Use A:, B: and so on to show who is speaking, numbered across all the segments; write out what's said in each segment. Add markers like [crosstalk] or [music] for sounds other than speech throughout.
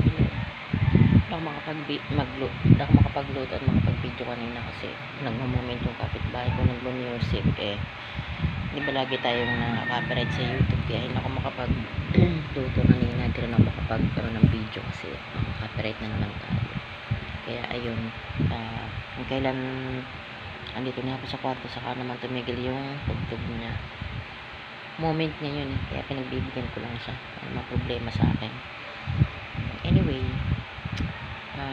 A: Hindi ako makapag magluto, hindi ako makapagluto at makapag-video kanina kasi nagmo-moment yung kapitbahay ko nagmo-music eh. Di ba lagi tayong na-copyright sa YouTube kaya hindi ako makapag-luto [clears throat] kanina. Hindi rin ako makapagkaroon ng video kasi uh, copyright na naman tayo. Kaya ayun, ah, kung kailan andito na ako sa kwarto saka naman tumigil yung tugtog niya. Moment niya yun eh. Kaya pinagbibigyan ko lang siya. Ano mga problema sa akin.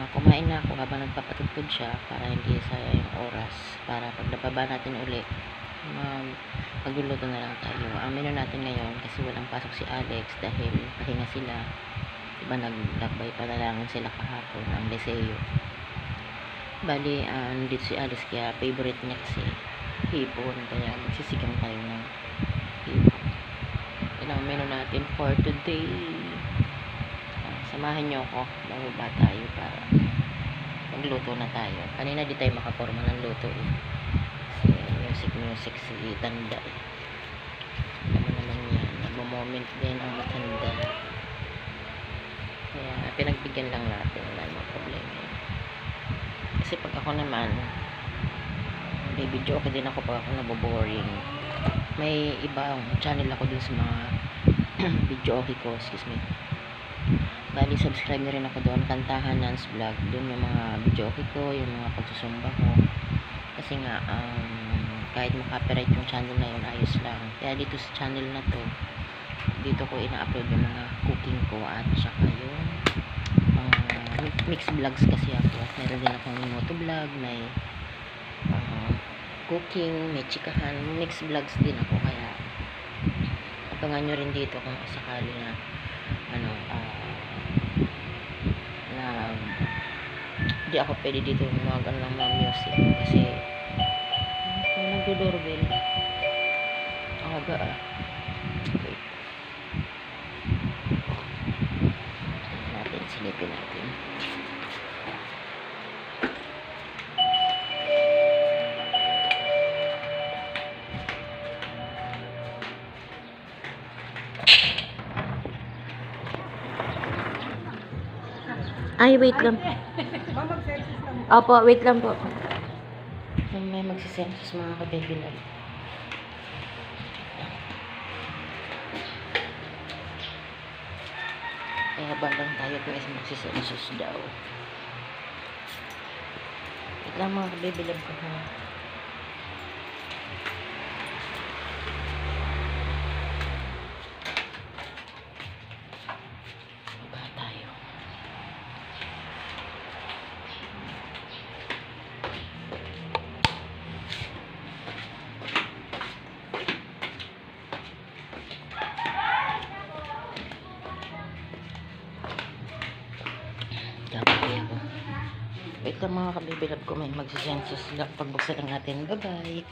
A: Kumain na ako habang nagpapatugtog siya para hindi sayang yung oras. Para pag napaba natin uli, mag magluluto na lang tayo. Ang menu natin ngayon kasi walang pasok si Alex dahil pahinga sila. Diba naglakbay pa na lang sila kahapon ang Deseo. Bali, ah, nandito si Alex kaya favorite niya kasi hipon. Kaya magsisigang tayo ng hipon. Yan ang menu natin for today. Ah, samahan niyo ako. Bababa tayo para magluto na tayo. Kanina di tayo makaporma ng luto eh. Kasi music music si Tanda eh. Alam naman yan. Nagmo-moment din ang matanda. Kaya pinagbigyan lang natin. Wala namang problema yun. Kasi pag ako naman, video okay din ako pag ako naboboring. May ibang channel ako din sa mga [clears throat] video okay ko. Excuse me. Bali, subscribe na rin ako doon. Kantahan Nance Vlog. Doon yung mga video okay ko, yung mga pagsusumba ko. Kasi nga, um, kahit makapiright yung channel na yun, ayos lang. Kaya dito sa channel na to, dito ko ina-upload yung mga cooking ko at saka yung mga mix vlogs kasi ako. Meron din akong moto vlog, may uh, cooking, may chikahan, mix vlogs din ako. Kaya, abangan nyo rin dito kung sakali na ano, ah, na di ako pwede dito mag ano lang mga music kasi kung nagdo-doorbell. Aga ah. Natin silipin natin ay wait lang Opo, wait lang po. May magsisensus mga kabebilan. Kaya bandang tayo guys magsisensus daw. Wait lang mga kabebilan ko ha. Wait lang mga kabibilab ko may magsisensus lang pagbuksan lang natin. Bye-bye.